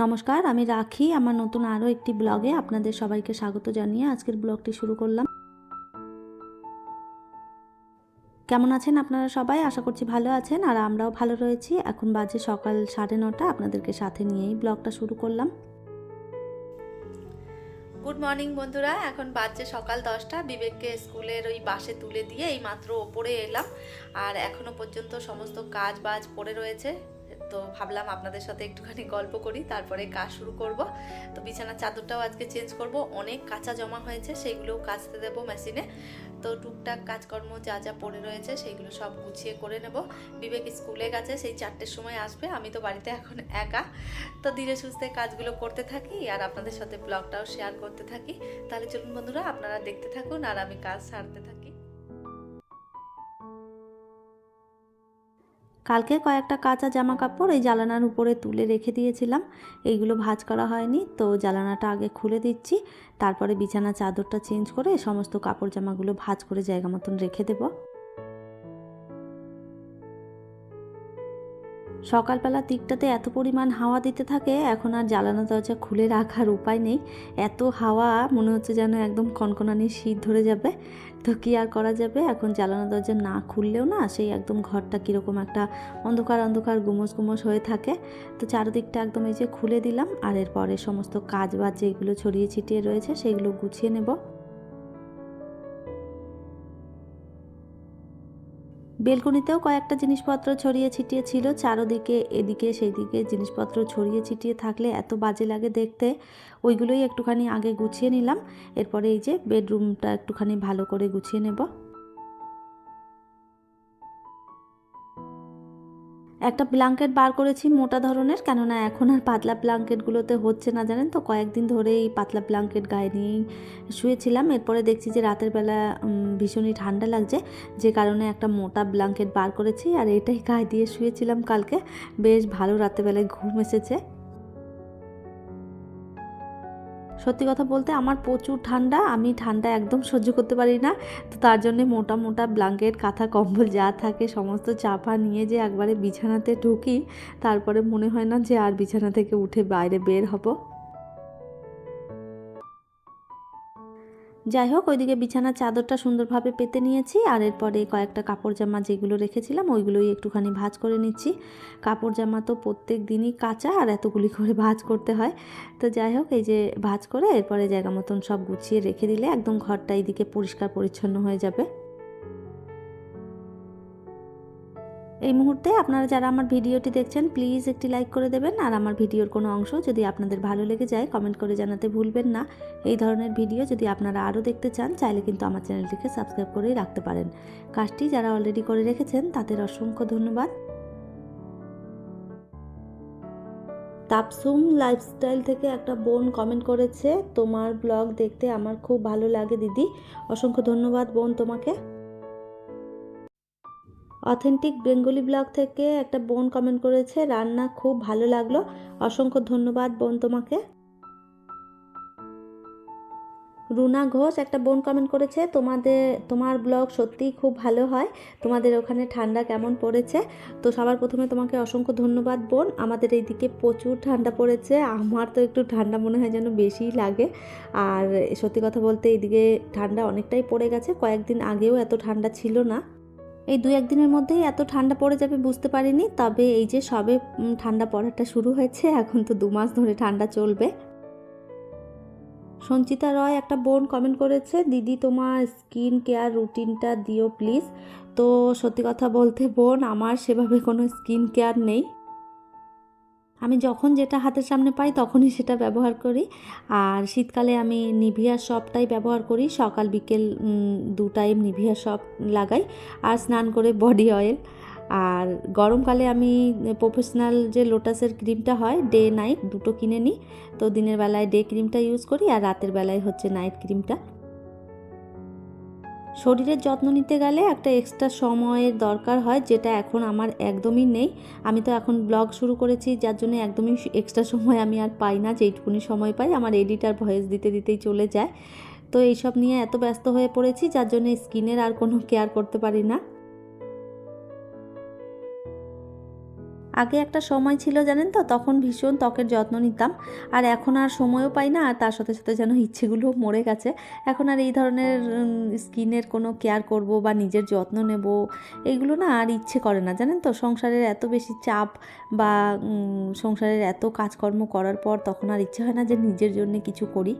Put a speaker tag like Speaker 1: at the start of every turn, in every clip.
Speaker 1: নমস্কার, আমি রাখি। আমার নতুন আরও একটি ব্লগে আপনাদের সবাইকে স্বাগত জানিয়ে আজকের ব্লগটি শুরু করলাম। কেমন আছেন আপনারা সবাই? আশা করছি ভালো আছেন আর আমরাও ভালো রয়েছি। এখন বাজে সকাল সাড়ে নটা। আপনাদেরকে সাথে নিয়েই ব্লগটা শুরু করলাম। গুড মর্নিং বন্ধুরা। এখন বাজছে সকাল দশটা। বিবেককে স্কুলের ওই বাসে তুলে দিয়ে এই মাত্র ওপরে এলাম। আর এখনও পর্যন্ত সমস্ত কাজ বাজ পড়ে রয়েছে। তো ভাবলাম আপনাদের সাথে একটুখানি গল্প করি, তারপরে কাজ শুরু করব। তো বিছানার চাদরটাও আজকে চেঞ্জ করব, অনেক কাঁচা জমা হয়েছে সেইগুলোও কাচতে দেবো মেশিনে। তো টুকটাক কাজকর্ম যা যা পড়ে রয়েছে সেইগুলো সব গুছিয়ে করে নেব। বিবেক স্কুলে গেছে, সেই চারটের সময় আসবে, আমি তো বাড়িতে এখন একা। তো ধীরে সুস্থে কাজগুলো করতে থাকি, আর আপনাদের সাথে ব্লগটাও শেয়ার করতে থাকি। তাহলে চলুন বন্ধুরা, আপনারা দেখতে থাকুন, আর আমি কাজ সারতে থাকি। কালকে কয়েকটা কাঁচা জামা কাপড় এই জ্বালানার উপরে তুলে রেখে দিয়েছিলাম। এইগুলো ভাজ করা হয়নি, তো জ্বালানাটা আগে খুলে দিচ্ছি। তারপরে বিছানা চাদরটা চেঞ্জ করে সমস্ত কাপড় জামাগুলো ভাজ করে জায়গা মতন রেখে দেবো। সকালবেলা দিকটাতে এত পরিমাণ হাওয়া দিতে থাকে, এখন আর জ্বালানো দরজা খুলে রাখার উপায় নেই। এত হাওয়া, মনে হচ্ছে যেন একদম কনকনানি শীত ধরে যাবে। তো কী আর করা যাবে? এখন জ্বালানো দরজা না খুললেও না সেই একদম ঘরটা কীরকম একটা অন্ধকার অন্ধকার, গুমস গুমস হয়ে থাকে। তো চারদিকটা একদম এই যে খুলে দিলাম, আর এরপরে সমস্ত কাজ বাজ যেগুলো ছড়িয়ে ছিটিয়ে রয়েছে, সেগুলো গুছিয়ে নেব। বেলকনিতেও কয়েকটা জিনিসপত্র ছড়িয়ে ছিটিয়ে ছিল। চারোদিকে, এদিকে সেইদিকে জিনিসপত্র ছড়িয়ে ছিটিয়ে থাকলে এত বাজে লাগে দেখতে। ওইগুলোই একটুখানি আগে গুছিয়ে নিলাম। এরপরে এই যে, বেডরুমটা একটুখানি ভালো করে গুছিয়ে নেব। একটা ব্ল্যাঙ্কেট বার করেছি মোটা ধরনের, কেননা এখন আর পাতলা ব্ল্যাঙ্কেটগুলোতে হচ্ছে না, জানেন তো? কয়েকদিন ধরে এই পাতলা ব্ল্যাঙ্কেট গায়ে নিয়েই শুয়েছিলাম। এরপরে দেখছি যে রাতের বেলা ভীষণই ঠান্ডা লাগছে। যে কারণে একটা মোটা ব্ল্যাঙ্কেট বার করেছি, আর এটাই গায়ে দিয়ে শুয়েছিলাম কালকে। বেশ ভালো রাতের বেলায় ঘুম এসেছে। সত্যি কথা বলতে আমার প্রচুর ঠান্ডা, আমি ঠান্ডা একদম সহ্য করতে পারি না। তো তার জন্যে মোটা মোটা ব্ল্যাঙ্কেট কাঁথা, কম্বল যা থাকে সমস্ত চাপা নিয়ে যে একবারে বিছানাতে ঢুকি, তারপরে মনে হয় না যে আর বিছানা থেকে উঠে বাইরে বের হব। যাই হোক, ওইদিকে বিছানার চাদরটা সুন্দরভাবে পেতে নিয়েছি, আর এরপরে কয়েকটা কাপড় জামা যেগুলো রেখেছিলাম, ওইগুলোই একটুখানি ভাজ করে নিচ্ছি। কাপড় জামা তো প্রত্যেক দিনই কাঁচা, আর এতগুলি করে ভাজ করতে হয়। তো যাই হোক, এই যে ভাজ করে এরপরে জায়গা মতন সব গুছিয়ে রেখে দিলে একদম ঘরটা এইদিকে পরিষ্কার পরিচ্ছন্ন হয়ে যাবে। এই মুহূর্তে আপনারা যারা আমার ভিডিওটি দেখছেন প্লিজ একটি লাইক করে দেবেন। আর আমার ভিডিওর কোনো অংশ যদি আপনাদের ভালো লেগে যায় কমেন্ট করে জানাতে ভুলবেন না। এই ধরনের ভিডিও যদি আপনারা আরও দেখতে চান, চাইলে কিন্তু আমার চ্যানেলটিকে সাবস্ক্রাইব করেই রাখতে পারেন। কাজটি যারা অলরেডি করে রেখেছেন, তাদের অসংখ্য ধন্যবাদ। তাপসুম লাইফস্টাইল থেকে একটা বোন কমেন্ট করেছে, তোমার ব্লগ দেখতে আমার খুব ভালো লাগে দিদি। অসংখ্য ধন্যবাদ বোন তোমাকে। অথেন্টিক বেঙ্গলি ব্লগ থেকে একটা বোন কমেন্ট করেছে, রান্না খুব ভালো লাগল। অসংখ্য ধন্যবাদ বোন তোমাকে। রুনা ঘোষ একটা বোন কমেন্ট করেছে, তোমাদের, তোমার ব্লগ সত্যিই খুব ভালো হয়, তোমাদের ওখানে ঠান্ডা কেমন পড়েছে? তো সবার প্রথমে তোমাকে অসংখ্য ধন্যবাদ বোন, আমাদের এইদিকে প্রচুর ঠান্ডা পড়েছে, আমার তো একটু ঠান্ডা মনে হয় যেন বেশিই লাগে। আর সত্যি কথা বলতে এইদিকে ঠান্ডা অনেকটাই পড়ে গেছে, কয়েকদিন আগেও এত ঠান্ডা ছিল না। এই দু একদিনের মধ্যেই এত ঠান্ডা পড়ে যাবে বুঝতে পারিনি, তবে এই যে সবে ঠান্ডা পড়াটা শুরু হয়েছে, এখন তো দু মাস ধরে ঠান্ডা চলবে। সঞ্চিতা রয় একটা বোন কমেন্ট করেছে, দিদি, তোমার স্কিন কেয়ার রুটিনটা দিও প্লিজ তো সত্যি কথা বলতে বোন, আমার সেভাবে কোনো স্কিন কেয়ার নেই। আমি যখন যেটা হাতের সামনে পাই তখনই সেটা ব্যবহার করি। আর শীতকালে আমি নিভিয়া সবটাই ব্যবহার করি। সকাল, বিকেল দু টাইম নিভিয়া সব লাগাই। আর স্নান করে বডি অয়েল। আর গরমকালে আমি প্রফেশনাল যে লোটাসের ক্রিমটা হয়, ডে নাইট দুটো কিনে নিই। তো দিনের বেলায় ডে ক্রিমটা ইউজ করি আর রাতের বেলায় হচ্ছে নাইট ক্রিমটা। শরীরের যত্ন নিতে গেলে একটা এক্সট্রা সময়ের দরকার হয়, যেটা এখন আমার একদমই নেই। আমি তো এখন ব্লগ শুরু করেছি, যার জন্য একদমই এক্সট্রা সময় আমি আর পাই না, যেইটুকুনি সময় পাই, আমার এডিটার ভয়েস দিতে দিতেই চলে যায়। তো এইসব নিয়ে এত ব্যস্ত হয়ে পড়েছি, যার জন্য স্কিনের আর কোনো কেয়ার করতে পারি না। আগে একটা সময় ছিল জানেন তো, তখন ভীষণ ত্বকের যত্ন নিতাম, আর এখন আর সময়ও পাই না, আর তার সাথে সাথে যেন ইচ্ছেগুলো মরে গেছে। এখন আর এই ধরনের স্কিনের কোনো কেয়ার করব বা নিজের যত্ন নেব, এগুলো না আর ইচ্ছে করে না, জানেন তো? সংসারের এত বেশি চাপ বা সংসারের এত কাজকর্ম করার পর তখন আর ইচ্ছে হয় না যে নিজের জন্য কিছু করি।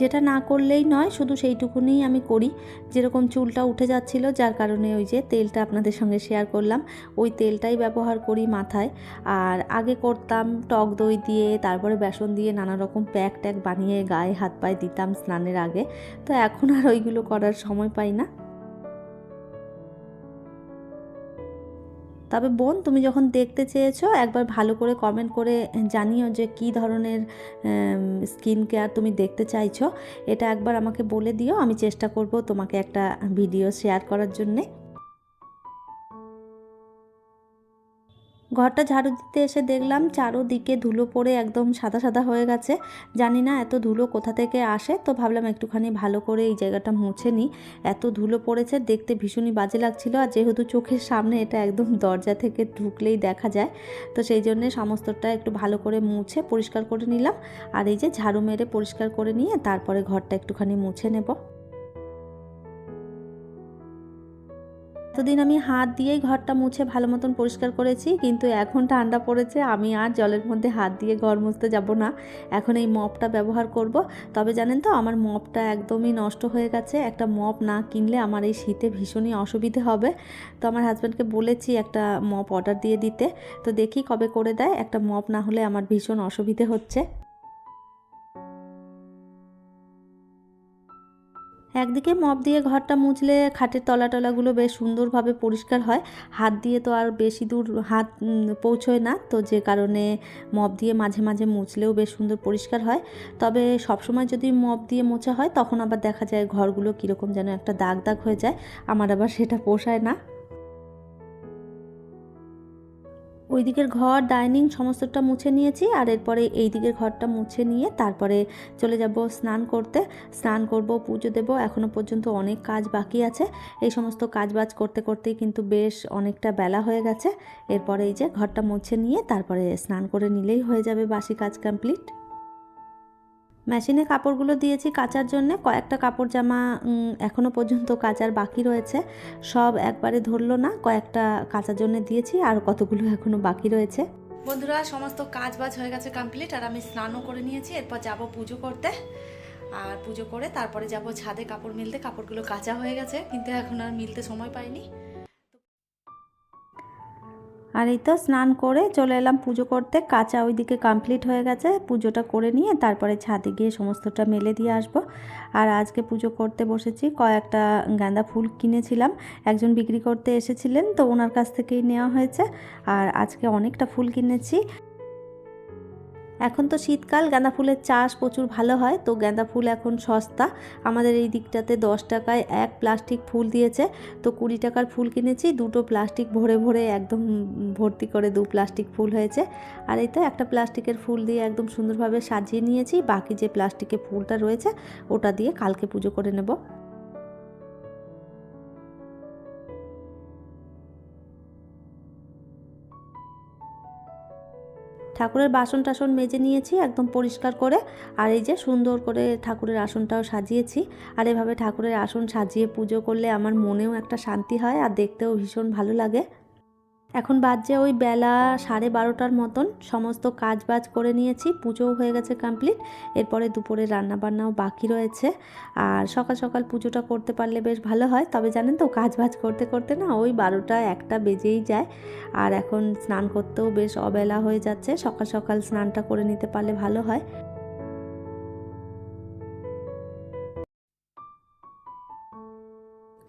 Speaker 1: যেটা না করলেই নয়, শুধু সেইটুকুনিই আমি করি। যেরকম চুলটা উঠে যাচ্ছিল, যার কারণে ওই যে তেলটা আপনাদের সঙ্গে শেয়ার করলাম। ওই তেলটাই ব্যবহার করি মাথায়। আর আগে করতাম টক দই দিয়ে, তারপরে বেসন দিয়ে নানা রকম প্যাক ট্যাক বানিয়ে গায়ে হাত পায়ে দিতাম স্নানের আগে। তো এখন আর ওইগুলো করার সময় পাই না। তবে বোন, তুমি যখন দেখতে চেয়েছো, একবার ভালো করে কমেন্ট করে জানিও যে কি ধরনের স্কিন কেয়ার তুমি দেখতে চাইছো। এটা একবার আমাকে বলে দিও, আমি চেষ্টা করব তোমাকে একটা ভিডিও শেয়ার করার জন্যে। ঘরটা ঝাড়ু দিতে এসে দেখলাম চারোদিকে ধুলো পড়ে একদম সাদা সাদা হয়ে গেছে। জানি না এত ধুলো কোথা থেকে আসে, তো ভাবলাম একটুখানি ভালো করে এই জায়গাটা মুছে নিই। এত ধুলো পড়েছে, দেখতে ভীষণই বাজে লাগছিল, আর যেহেতু চোখের সামনে এটা একদম দরজা থেকে ঢুকলেই দেখা যায়, তো সেই জন্যে সমস্তটা একটু ভালো করে মুছে পরিষ্কার করে নিলাম। আর এই যে ঝাড়ু মেরে পরিষ্কার করে নিয়ে তারপরে ঘরটা একটুখানি মুছে নেব। এতদিন আমি হাত দিয়েই ঘরটা মুছে ভালো মতন পরিষ্কার করেছি, কিন্তু এখন ঠান্ডা পড়েছে, আমি আর জলের মধ্যে হাত দিয়ে ঘর মুছতে যাব না। এখন এই মপটা ব্যবহার করব। তবে জানেন তো, আমার মপটা একদমই নষ্ট হয়ে গেছে। একটা মপ না কিনলে আমার এই শীতে ভীষণই অসুবিধে হবে। তো আমার হাজব্যান্ডকে বলেছি একটা মপ অর্ডার দিয়ে দিতে। তো দেখি কবে করে দেয়। একটা মপ না হলে আমার ভীষণ অসুবিধে হচ্ছে। একদিকে মপ দিয়ে ঘরটা মুছলে খাটের তলা টলাগুলো বেশ সুন্দরভাবে পরিষ্কার হয়। হাত দিয়ে তো আর বেশি দূর হাত পৌঁছয় না। তো যে কারণে মপ দিয়ে মাঝে মাঝে মুছলেও বেশ সুন্দর পরিষ্কার হয়। তবে সবসময় যদি মপ দিয়ে মোছা হয়, তখন আবার দেখা যায় ঘরগুলো কীরকম যেন একটা দাগ দাগ হয়ে যায়। আমার আবার সেটা পোষায় না। ওই দিকের ঘর, ডাইনিং সমস্তটা মুছে নিয়েছি আর এরপরে এই দিকের ঘরটা মুছে নিয়ে তারপরে চলে যাব স্নান করতে। স্নান করব, পুজো দেব। এখনও পর্যন্ত অনেক কাজ বাকি আছে। এই সমস্ত কাজ বাজ করতে করতেই কিন্তু বেশ অনেকটা বেলা হয়ে গেছে। এরপরে এই যে ঘরটা মুছে নিয়ে তারপরে স্নান করে নিলেই হয়ে যাবে বাসি কাজ কমপ্লিট। মেশিনে কাপড়গুলো দিয়েছি কাচার জন্য। কয়েকটা কাপড় জামা উম, এখনও পর্যন্ত কাচার বাকি রয়েছে। সব একবারে ধরলো না কয়েকটা কাচার জন্য দিয়েছি আর কতগুলো এখনও বাকি রয়েছে। বন্ধুরা সমস্ত কাজ বাজ হয়ে গেছে কমপ্লিট আর আমি স্নানও করে নিয়েছি। এরপর যাব পুজো করতে। আর পুজো করে তারপরে যাব ছাদে কাপড় মিলতে। কাপড়গুলো কাঁচা হয়ে গেছে কিন্তু এখন আর মিলতে সময় পাইনি। আর এই তো স্নান করে চলে এলাম পুজো করতে। কাঁচা ওইদিকে কমপ্লিট হয়ে গেছে। পুজোটা করে নিয়ে তারপরে ছাদে গিয়ে সমস্তটা মেলে দিয়ে আসব। আর আজকে পুজো করতে বসেছি। কয়েকটা গাঁদা ফুল কিনেছিলাম। একজন বিক্রি করতে এসেছিলেন, তো ওনার কাছ থেকেই নেওয়া হয়েছে। আর আজকে অনেকটা ফুল কিনেছি। এখন তো শীতকাল গাঁদা ফুলের চাষ প্রচুর ভালো হয়, তো গাঁদা ফুল এখন সস্তা। আমাদের এই দিকটাতে দশ টাকায় এক প্লাস্টিক ফুল দিয়েছে, তো কুড়ি টাকার ফুল কিনেছি, দুটো প্লাস্টিক ভরে ভরে একদম ভর্তি করে দু প্লাস্টিক ফুল হয়েছে। আর এই তো একটা প্লাস্টিকের ফুল দিয়ে একদম সুন্দরভাবে সাজিয়ে নিয়েছি, বাকি যে প্লাস্টিকের ফুলটা রয়েছে, ওটা দিয়ে কালকে পুজো করে নেব। ঠাকুরের বাসন টাসন মেজে নিয়েছি, একদম পরিষ্কার করে। আর এই যে সুন্দর করে ঠাকুরের আসনটাও সাজিয়েছি। আর এভাবে ঠাকুরের আসন সাজিয়ে পুজো করলে আমার মনেও একটা শান্তি হয় আর দেখতেও ভীষণ ভালো লাগে। এখন বাজছে ওই বেলা সাড়ে বারোটার মতন। সমস্ত কাজ বাজ করে নিয়েছি, পুজোও হয়ে গেছে কমপ্লিট এরপরে দুপুরে রান্না বান্নাও বাকি রয়েছে। আর সকাল সকাল পুজোটা করতে পারলে বেশ ভালো হয়। তবে জানেন তো কাজ বাজ করতে করতে না ওই বারোটা একটা বেজেই যায়। আর এখন স্নান করতেও বেশ অবেলা হয়ে যাচ্ছে। সকাল সকাল স্নানটা করে নিতে পারলে ভালো হয়।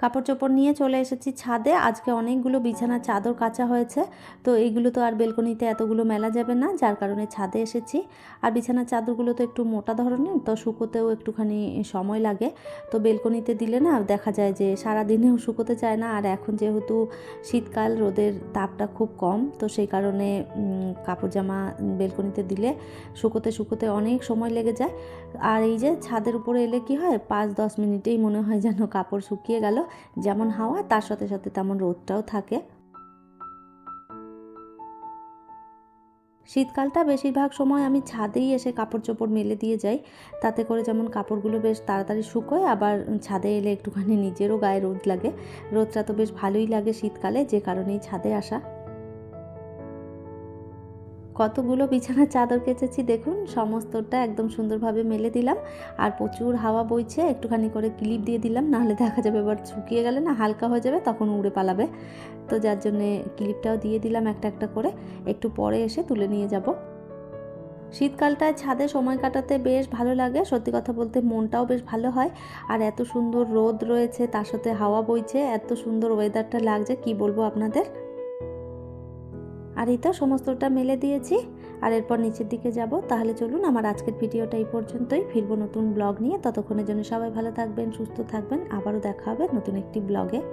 Speaker 1: কাপড় চোপড় নিয়ে চলে এসেছি ছাদে। আজকে অনেকগুলো বিছানার চাদর কাচা হয়েছে। তো এইগুলো তো আর বেলকনিতে এতগুলো মেলা যাবে না, যার কারণে ছাদে এসেছি। আর বিছানার চাদরগুলো তো একটু মোটা ধরনের, তো শুকোতেও একটুখানি সময় লাগে। তো বেলকনিতে দিলে না দেখা যায় যে সারা দিনেও শুকোতে চায় না। আর এখন যেহেতু শীতকাল, রোদের তাপটা খুব কম, তো সেই কারণে কাপড় জামা বেলকনিতে দিলে শুকোতে শুকোতে অনেক সময় লেগে যায়। আর এই যে ছাদের উপরে এলে কি হয়, পাঁচ দশ মিনিটেই মনে হয় যেন কাপড় শুকিয়ে গেল। যেমন হাওয়া, তার সাথে সাথে তেমন রোদটাও থাকে। শীতকালটা বেশিরভাগ সময় আমি ছাদেই এসে কাপড় চোপড় মেলে দিয়ে যাই। তাতে করে যেমন কাপড়গুলো বেশ তাড়াতাড়ি শুকোয়, আবার ছাদে এলে একটুখানি নিজেরও গায়ে রোদ লাগে। রোদটা তো বেশ ভালোই লাগে শীতকালে, যে কারণেই ছাদে আসা। কতগুলো বিছানার চাদর কেচেছি দেখুন, সমস্তটা একদম সুন্দরভাবে মেলে দিলাম। আর প্রচুর হাওয়া বইছে, একটুখানি করে ক্লিপ দিয়ে দিলাম, নাহলে দেখা যাবে এবার শুকিয়ে গেলে না হালকা হয়ে যাবে, তখন উড়ে পালাবে। তো যার জন্যে ক্লিপটাও দিয়ে দিলাম একটা একটা করে, একটু পরে এসে তুলে নিয়ে যাব। শীতকালটায় ছাদে সময় কাটাতে বেশ ভালো লাগে, সত্যি কথা বলতে মনটাও বেশ ভালো হয়। আর এত সুন্দর রোদ রয়েছে, তার সাথে হাওয়া বইছে, এত সুন্দর ওয়েদারটা লাগছে, কি বলব আপনাদের? আর এই তো সমস্তটা মেলে দিয়েছি। আর এরপর নিচের দিকে যাব। তাহলে চলুন আমার আজকের ভিডিওটা এই পর্যন্তই। ফিরবো নতুন ব্লগ নিয়ে। ততক্ষণের জন্য সবাই ভালো থাকবেন, সুস্থ থাকবেন। আবারও দেখা হবে নতুন একটি ব্লগে।